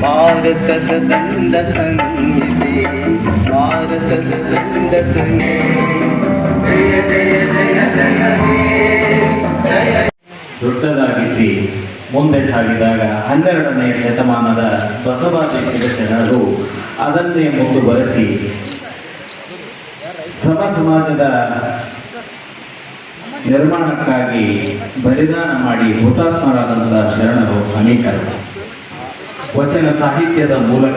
ಭಾರತದ ದಂಡ ಭಾರತದ ದಂಡ ದೊಡ್ಡದಾಗಿಸಿ ಮುಂದೆ ಸಾಗಿದಾಗ ಹನ್ನೆರಡನೇ ಶತಮಾನದ ಬಸವಾದಿ ಶರಣರು ಅದನ್ನೇ ಮುಂದುವರೆಸಿ ಸಮ ಸಮಾಜದ ನಿರ್ಮಾಣಕ್ಕಾಗಿ ಬಲಿದಾನ ಮಾಡಿ ಹುತಾತ್ಮರಾದಂತಹ ಶರಣರು ಅನೇಕರು. ವಚನ ಸಾಹಿತ್ಯದ ಮೂಲಕ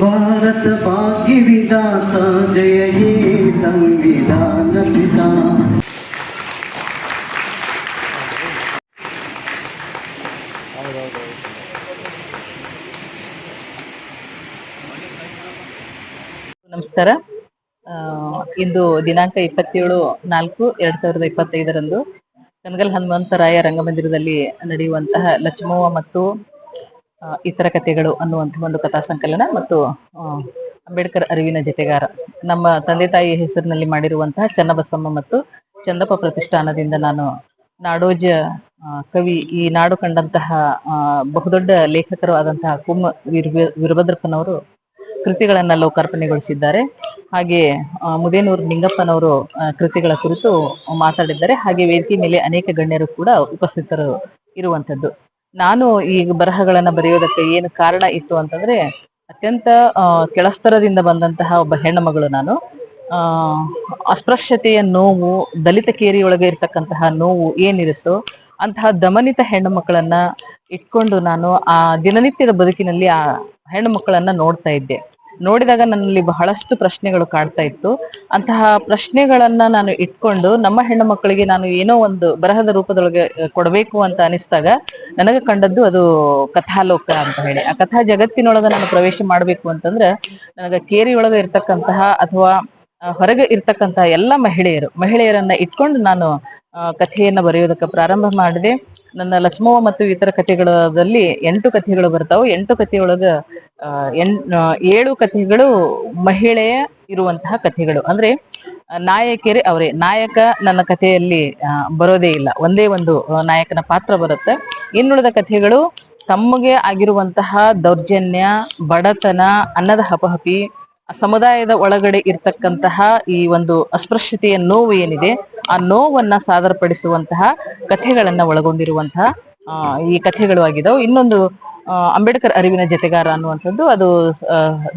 ಭಾರತ ಭಾಗ್ಯ ವಿಧಾತ, ಜಯ ಹೇ ಸಂವಿಧಾನ ಪಿತಾ. ನಮಸ್ಕಾರ. ಇಂದು ದಿನಾಂಕ ಇಪ್ಪತ್ತೇಳು ನಾಲ್ಕು ಎರಡ್ ಸಾವಿರದ ಇಪ್ಪತ್ತೈದರಂದು ಕನಗಲ್ ಹನುಮಂತರಾಯ ರಂಗಮಂದಿರದಲ್ಲಿ ನಡೆಯುವಂತಹ ಲಕ್ಷ್ಮವ್ವ ಮತ್ತು ಇತರ ಕಥೆಗಳು ಅನ್ನುವಂತಹ ಒಂದು ಕಥಾ ಸಂಕಲನ ಮತ್ತು ಅಂಬೇಡ್ಕರ್ ಅರಿವಿನ ಜತೆಗಾರ. ನಮ್ಮ ತಂದೆ ತಾಯಿ ಹೆಸರಿನಲ್ಲಿ ಮಾಡಿರುವಂತಹ ಚನ್ನಬಸಮ್ಮ ಮತ್ತು ಚಂದಪ್ಪ ಪ್ರತಿಷ್ಠಾನದಿಂದ ನಾನು ನಾಡೋಜ ಕವಿ ಈ ನಾಡು ಕಂಡಂತಹ ಬಹುದೊಡ್ಡ ಲೇಖಕರು ಆದಂತಹ ಕುಮ್ಮ ವೀರ ವೀರಭದ್ರಪ್ಪನವರು ಕೃತಿಗಳನ್ನ ಲೋಕಾರ್ಪಣೆಗೊಳಿಸಿದ್ದಾರೆ. ಹಾಗೆ ಮುದೇನೂರು ನಿಂಗಪ್ಪನವರು ಕೃತಿಗಳ ಕುರಿತು ಮಾತಾಡಿದ್ದಾರೆ. ಹಾಗೆ ವೇದಿಕೆ ಮೇಲೆ ಅನೇಕ ಗಣ್ಯರು ಕೂಡ ಉಪಸ್ಥಿತರು ಇರುವಂತದ್ದು ನಾನು ಈ ಬರಹಗಳನ್ನ ಬರೆಯೋದಕ್ಕೆ ಏನು ಕಾರಣ ಇತ್ತು ಅಂತಂದ್ರೆ ಅತ್ಯಂತ ಕೆಳಸ್ತರದಿಂದ ಬಂದಂತಹ ಒಬ್ಬ ಹೆಣ್ಣು ಮಗಳು ನಾನು. ಆ, ಅಸ್ಪೃಶ್ಯತೆಯ ನೋವು ದಲಿತ ಕೇರಿಯೊಳಗೆ ಇರ್ತಕ್ಕಂತಹ ನೋವು ಏನಿರುತ್ತೋ ಅಂತಹ ದಮನಿತ ಹೆಣ್ಣು ಮಕ್ಕಳನ್ನ ಇಟ್ಕೊಂಡು ನಾನು ಆ ದಿನನಿತ್ಯದ ಬದುಕಿನಲ್ಲಿ ಆ ಹೆಣ್ಣು ಮಕ್ಕಳನ್ನ ನೋಡ್ತಾ ಇದ್ದೆ. ನೋಡಿದಾಗ ನನ್ನಲ್ಲಿ ಬಹಳಷ್ಟು ಪ್ರಶ್ನೆಗಳು ಕಾಡ್ತಾ ಇತ್ತು. ಅಂತಹ ಪ್ರಶ್ನೆಗಳನ್ನ ನಾನು ಇಟ್ಕೊಂಡು ನಮ್ಮ ಹೆಣ್ಣು ಮಕ್ಕಳಿಗೆ ನಾನು ಏನೋ ಒಂದು ಬರಹದ ರೂಪದೊಳಗೆ ಕೊಡಬೇಕು ಅಂತ ಅನಿಸ್ದಾಗ ನನಗೆ ಕಂಡದ್ದು ಅದು ಕಥಾಲೋಕ ಅಂತ ಹೇಳಿ. ಆ ಕಥಾ ಜಗತ್ತಿನೊಳಗ ನಾನು ಪ್ರವೇಶ ಮಾಡಬೇಕು ಅಂತಂದ್ರೆ ನನಗೆ ಕೇರಿಯೊಳಗೆ ಇರ್ತಕ್ಕಂತಹ ಅಥವಾ ಹೊರಗೆ ಇರ್ತಕ್ಕಂತಹ ಎಲ್ಲ ಮಹಿಳೆಯರು, ಮಹಿಳೆಯರನ್ನ ಇಟ್ಕೊಂಡು ನಾನು ಕಥೆಯನ್ನು ಬರೆಯೋದಕ್ಕೆ ಪ್ರಾರಂಭ ಮಾಡಿದೆ. ನನ್ನ ಲಕ್ಷ್ಮವ ಮತ್ತು ಇತರ ಕಥೆಗಳಲ್ಲಿ ಎಂಟು ಕಥೆಗಳು ಬರ್ತಾವೆ. ಎಂಟು ಕಥೆಯೊಳಗ ಎನ್ ಏಳು ಕಥೆಗಳು ಮಹಿಳೆಯ ಇರುವಂತಹ ಕಥೆಗಳು. ಅಂದ್ರೆ ನಾಯಕಿಯರೇ ಅವರೇ. ನಾಯಕ ನನ್ನ ಕಥೆಯಲ್ಲಿ ಬರೋದೇ ಇಲ್ಲ. ಒಂದೇ ಒಂದು ನಾಯಕನ ಪಾತ್ರ ಬರುತ್ತೆ. ಇನ್ನುಳಿದ ಕಥೆಗಳು ತಮಗೆ ಆಗಿರುವಂತಹ ದೌರ್ಜನ್ಯ, ಬಡತನ, ಅನ್ನದ ಹಪಹಪಿ, ಸಮುದಾಯದ ಒಳಗಡೆ ಇರ್ತಕ್ಕಂತಹ ಈ ಒಂದು ಅಸ್ಪೃಶ್ಯತೆಯ ನೋವು ಏನಿದೆ, ಆ ನೋವನ್ನ ಸಾದರಪಡಿಸುವಂತಹ ಕಥೆಗಳನ್ನ ಒಳಗೊಂಡಿರುವಂತಹ ಈ ಕಥೆಗಳು ಆಗಿದಾವೆ. ಇನ್ನೊಂದು ಅಂಬೇಡ್ಕರ್ ಅರಿವಿನ ಜತೆಗಾರ ಅನ್ನುವಂಥದ್ದು ಅದು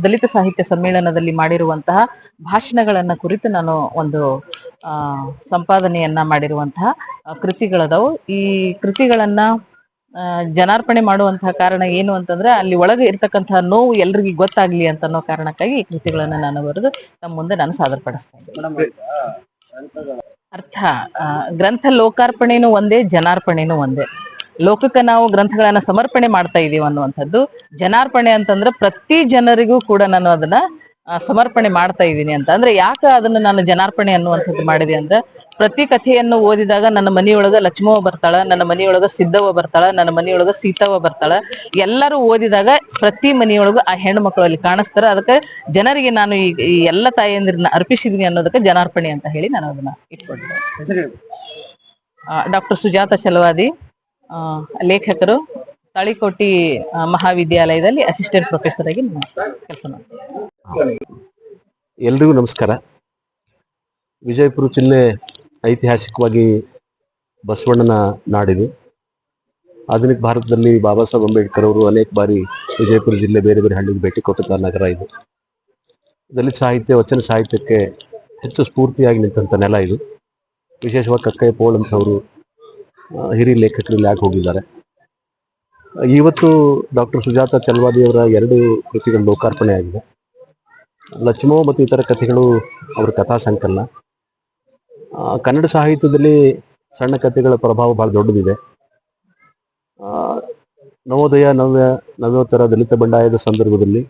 ದಲಿತ ಸಾಹಿತ್ಯ ಸಮ್ಮೇಳನದಲ್ಲಿ ಮಾಡಿರುವಂತಹ ಭಾಷಣಗಳನ್ನ ಕುರಿತು ನಾನು ಒಂದು ಆ ಸಂಪಾದನೆಯನ್ನ ಮಾಡಿರುವಂತಹ ಕೃತಿಗಳದವು. ಈ ಕೃತಿಗಳನ್ನ ಜನಾರ್ಪಣೆ ಮಾಡುವಂತಹ ಕಾರಣ ಏನು ಅಂತಂದ್ರೆ ಅಲ್ಲಿ ಒಳಗೆ ಇರ್ತಕ್ಕಂತಹ ನೋವು ಎಲ್ರಿಗೂ ಗೊತ್ತಾಗ್ಲಿ ಅಂತ ಅನ್ನೋ ಕಾರಣಕ್ಕಾಗಿ ಈ ಕೃತಿಗಳನ್ನ ನಾನು ಬರೆದು ತಮ್ಮ ಮುಂದೆ ನಾನು ಸಾದರಪಡಿಸ್ತೇನೆ. ಅರ್ಥ ಗ್ರಂಥ ಲೋಕಾರ್ಪಣೆನೂ ಒಂದೇ ಜನಾರ್ಪಣೆನೂ ಒಂದೇ. ಲೋಕಕ್ಕೆ ನಾವು ಗ್ರಂಥಗಳನ್ನ ಸಮರ್ಪಣೆ ಮಾಡ್ತಾ ಇದೀವಿ ಅನ್ನುವಂಥದ್ದು. ಜನಾರ್ಪಣೆ ಅಂತಂದ್ರೆ ಪ್ರತಿ ಜನರಿಗೂ ಕೂಡ ನಾನು ಅದನ್ನ ಸಮರ್ಪಣೆ ಮಾಡ್ತಾ ಇದ್ದೀನಿ ಅಂತ. ಅಂದ್ರೆ ಯಾಕೆ ಅದನ್ನ ನಾನು ಜನಾರ್ಪಣೆ ಅನ್ನುವಂಥದ್ದು ಮಾಡಿದೆ ಅಂದ್ರೆ ಪ್ರತಿ ಕಥೆಯನ್ನು ಓದಿದಾಗ ನನ್ನ ಮನೆಯೊಳಗ ಲಕ್ಷ್ಮವ ಬರ್ತಾಳ ನನ್ನ ಮನೆಯೊಳಗ ಸಿದ್ಧವ ಬರ್ತಾಳ ನನ್ನ ಮನೆಯೊಳಗ ಸೀತವ ಬರ್ತಾಳ. ಎಲ್ಲರೂ ಓದಿದಾಗ ಪ್ರತಿ ಮನೆಯೊಳಗು ಆ ಹೆಣ್ಣು ಮಕ್ಕಳು ಅಲ್ಲಿ ಕಾಣಿಸ್ತಾರ. ಅದಕ್ಕೆ ಜನರಿಗೆ ನಾನು ಈ ಈ ಎಲ್ಲ ತಾಯಂದಿರನ್ನ ಅರ್ಪಿಸಿದೀನಿ ಅನ್ನೋದಕ್ಕೆ ಜನಾರ್ಪಣೆ ಅಂತ ಹೇಳಿ ನಾನು ಅದನ್ನ ಇಟ್ಕೊಂಡಿದ್ದೆ. ಡಾಕ್ಟರ್ ಸುಜಾತ ಚಲವಾದಿ. ಲೇಖಕರು ತಳಿಕೋಟಿ ಮಹಾವಿದ್ಯಾಲಯದಲ್ಲಿ ಅಸಿಸ್ಟೆಂಟ್ ಪ್ರೊಫೆಸರ್ ಆಗಿ ಕೆಲಸ ಮಾಡ್ತೀನಿ ಎಲ್ರಿಗೂ ನಮಸ್ಕಾರ. ವಿಜಯಪುರ ಜಿಲ್ಲೆ ಐತಿಹಾಸಿಕವಾಗಿ ಬಸವಣ್ಣನ ನಾಡಿದೆ. ಆಧುನಿಕ ಭಾರತದಲ್ಲಿ ಬಾಬಾ ಸಾಹೇಬ್ ಅಂಬೇಡ್ಕರ್ ಅವರು ಅನೇಕ ಬಾರಿ ವಿಜಯಪುರ ಜಿಲ್ಲೆ ಬೇರೆ ಬೇರೆ ಹಳ್ಳಿಗೆ ಭೇಟಿ ಕೊಟ್ಟಂತಹ ನಗರ ಇದು. ದಲಿತ ಸಾಹಿತ್ಯ ವಚನ ಸಾಹಿತ್ಯಕ್ಕೆ ಹೆಚ್ಚು ಸ್ಫೂರ್ತಿಯಾಗಿ ನಿಂತಹ ನೆಲ ಇದು. ವಿಶೇಷವಾಗಿ ಕಕ್ಕಯ್ಯ ಪೋಳ್ ಅಂತವರು ಆ, ಹಿರಿಯ ಲೇಖಕರು ಇಲ್ಲಿ ಆಗಿ ಹೋಗಿದ್ದಾರೆ. ಇವತ್ತು ಡಾಕ್ಟರ್ ಸುಜಾತ ಚಲ್ವಾದಿಯವರ ಎರಡು ಕೃತಿಗಳು ಲೋಕಾರ್ಪಣೆ ಆಗಿದೆ ಲಕ್ಷ್ಮೋ ಮತ್ತು ಇತರ ಕಥೆಗಳು ಅವರ ಕಥಾ ಸಂಕಲನ. ಕನ್ನಡ ಸಾಹಿತ್ಯದಲ್ಲಿ ಸಣ್ಣ ಕಥೆಗಳ ಪ್ರಭಾವ ಬಹಳ ದೊಡ್ಡದಿದೆ. ನವೋದಯ, ನವ್ಯ, ನವ್ಯೋತ್ತರ, ದಲಿತ ಬಂಡಾಯದ ಸಂದರ್ಭದಲ್ಲಿ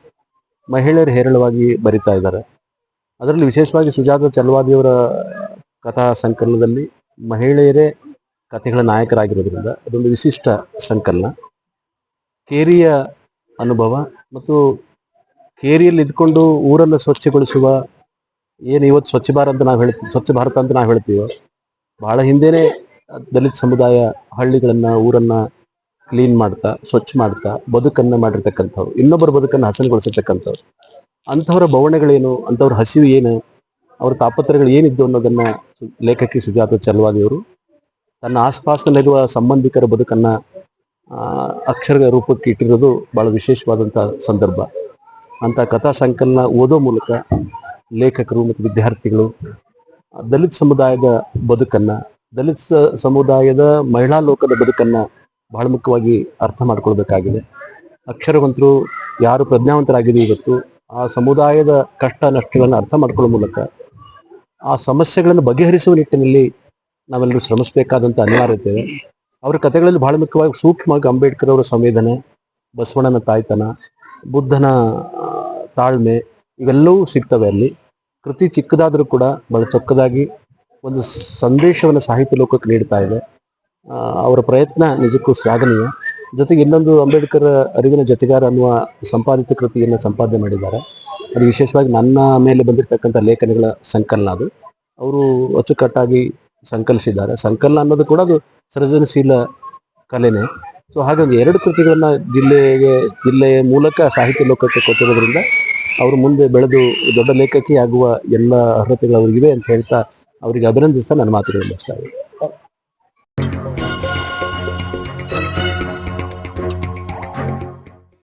ಮಹಿಳೆಯರು ಹೇರಳವಾಗಿ ಬರಿತಾ ಇದ್ದಾರೆ. ಅದರಲ್ಲಿ ವಿಶೇಷವಾಗಿ ಸುಜಾತ ಚಲ್ವಾದಿಯವರ ಕಥಾ ಸಂಕಲನದಲ್ಲಿ ಮಹಿಳೆಯರೇ ಕಥೆಗಳ ನಾಯಕರಾಗಿರೋದ್ರಿಂದ ಅದೊಂದು ವಿಶಿಷ್ಟ ಸಂಕಲನ. ಕೇರಿಯ ಅನುಭವ ಮತ್ತು ಕೇರಿಯಲ್ಲಿ ಇದ್ಕೊಂಡು ಊರನ್ನು ಸ್ವಚ್ಛಗೊಳಿಸುವ ಏನು ಇವತ್ತು ಸ್ವಚ್ಛ ಭಾರತ ಅಂತ ನಾವು ಹೇಳ್ತೀವಿ, ಸ್ವಚ್ಛ ಭಾರತ ಅಂತ ನಾವು ಹೇಳ್ತೀವೋ, ಬಹಳ ಹಿಂದೆನೆ ದಲಿತ ಸಮುದಾಯ ಹಳ್ಳಿಗಳನ್ನ, ಊರನ್ನ ಕ್ಲೀನ್ ಮಾಡ್ತಾ, ಸ್ವಚ್ಛ ಮಾಡ್ತಾ, ಬದುಕನ್ನ ಮಾಡಿರ್ತಕ್ಕಂಥವ್ರು, ಇನ್ನೊಬ್ಬರ ಬದುಕನ್ನು ಹಸನಗೊಳಿಸಿರ್ತಕ್ಕಂಥವ್ರು ಅಂಥವ್ರ ಬವಣೆಗಳೇನು, ಅಂಥವ್ರ ಹಸಿವು ಏನು, ಅವ್ರ ತಾಪತ್ರಗಳು ಏನಿದ್ದು ಅನ್ನೋದನ್ನ ಲೇಖಕಿ ಸುಜಾತ ಚಲವಾದಿಯವರು ತನ್ನ ಆಸ್ಪಾಸ್ನಲ್ಲಿರುವ ಸಂಬಂಧಿಕರ ಬದುಕನ್ನ ಅಕ್ಷರ ರೂಪಕ್ಕೆ ಇಟ್ಟಿರೋದು ಬಹಳ ವಿಶೇಷವಾದಂಥ ಸಂದರ್ಭ. ಅಂತ ಕಥಾ ಸಂಕಲನ ಓದೋ ಮೂಲಕ ಲೇಖಕರು ಮತ್ತು ವಿದ್ಯಾರ್ಥಿಗಳು, ದಲಿತ ಸಮುದಾಯದ ಬದುಕನ್ನ, ದಲಿತ ಸಮುದಾಯದ ಮಹಿಳಾ ಲೋಕದ ಬದುಕನ್ನ ಬಹಳ ಮುಖ್ಯವಾಗಿ ಅರ್ಥ ಮಾಡ್ಕೊಳ್ಬೇಕಾಗಿದೆ. ಅಕ್ಷರವಂತರು ಯಾರು ಪ್ರಜ್ಞಾವಂತರಾಗಿದೆ ಇವತ್ತು, ಆ ಸಮುದಾಯದ ಕಷ್ಟ ನಷ್ಟಗಳನ್ನು ಅರ್ಥ ಮಾಡ್ಕೊಳ್ಳೋ ಮೂಲಕ ಆ ಸಮಸ್ಯೆಗಳನ್ನು ಬಗೆಹರಿಸುವ ನಿಟ್ಟಿನಲ್ಲಿ ನಾವೆಲ್ಲರೂ ಶ್ರಮಿಸಬೇಕಾದಂಥ ಅನಿವಾರ್ಯತೆ. ಅವರ ಕಥೆಗಳಲ್ಲಿ ಬಹಳ ಮುಖ್ಯವಾಗಿ ಸೂಕ್ಷ್ಮವಾಗಿ ಅಂಬೇಡ್ಕರ್ ಅವರ ಸಂವೇದನೆ, ಬಸವಣ್ಣನ ತಾಯ್ತನ, ಬುದ್ಧನ ತಾಳ್ಮೆ ಇವೆಲ್ಲವೂ ಸಿಗ್ತವೆ ಅಲ್ಲಿ. ಕೃತಿ ಚಿಕ್ಕದಾದರೂ ಕೂಡ ಬಹಳ ಚೊಕ್ಕದಾಗಿ ಒಂದು ಸಂದೇಶವನ್ನು ಸಾಹಿತ್ಯ ಲೋಕಕ್ಕೆ ನೀಡ್ತಾ ಇದೆ. ಅವರ ಪ್ರಯತ್ನ ನಿಜಕ್ಕೂ ಶ್ಲಾಘನೀಯ. ಜೊತೆಗೆ ಇನ್ನೊಂದು ಅಂಬೇಡ್ಕರ್ ಅರಿವಿನ ಜೊತೆಗಾರ ಅನ್ನುವ ಸಂಪಾದಿತ ಕೃತಿಯನ್ನು ಸಂಪಾದನೆ ಮಾಡಿದ್ದಾರೆ. ಅದು ವಿಶೇಷವಾಗಿ ನನ್ನ ಮೇಲೆ ಬಂದಿರತಕ್ಕಂಥ ಲೇಖನಗಳ ಸಂಕಲನ ಅದು. ಅವರು ಅಚ್ಚುಕಟ್ಟಾಗಿ ಸಂಕಲಿಸಿದ್ದಾರೆ. ಸಂಕಲನ ಅನ್ನೋದು ಕೂಡ ಅದು ಸೃಜನಶೀಲ ಕಲೆನೇ. ಸೊ ಹಾಗಾಗಿ ಎರಡು ಕೃತಿಗಳನ್ನ ಜಿಲ್ಲೆಗೆ, ಜಿಲ್ಲೆಯ ಮೂಲಕ ಸಾಹಿತ್ಯ ಲೋಕಕ್ಕೆ ಕೊಟ್ಟಿರೋದ್ರಿಂದ ಅವರು ಮುಂದೆ ಬೆಳೆದು ದೊಡ್ಡ ಲೇಖಕಿ ಆಗುವ ಎಲ್ಲ ಅರ್ಹತೆಗಳು ಅವರಿಗಿವೆ ಅಂತ ಹೇಳ್ತಾ ಅವರಿಗೆ ಅಭಿನಂದಿಸ್ತಾ ನನ್ನ ಮಾತುಗಳು ಮುಗಿಸ್ತಾ ಇದ್ದೀನಿ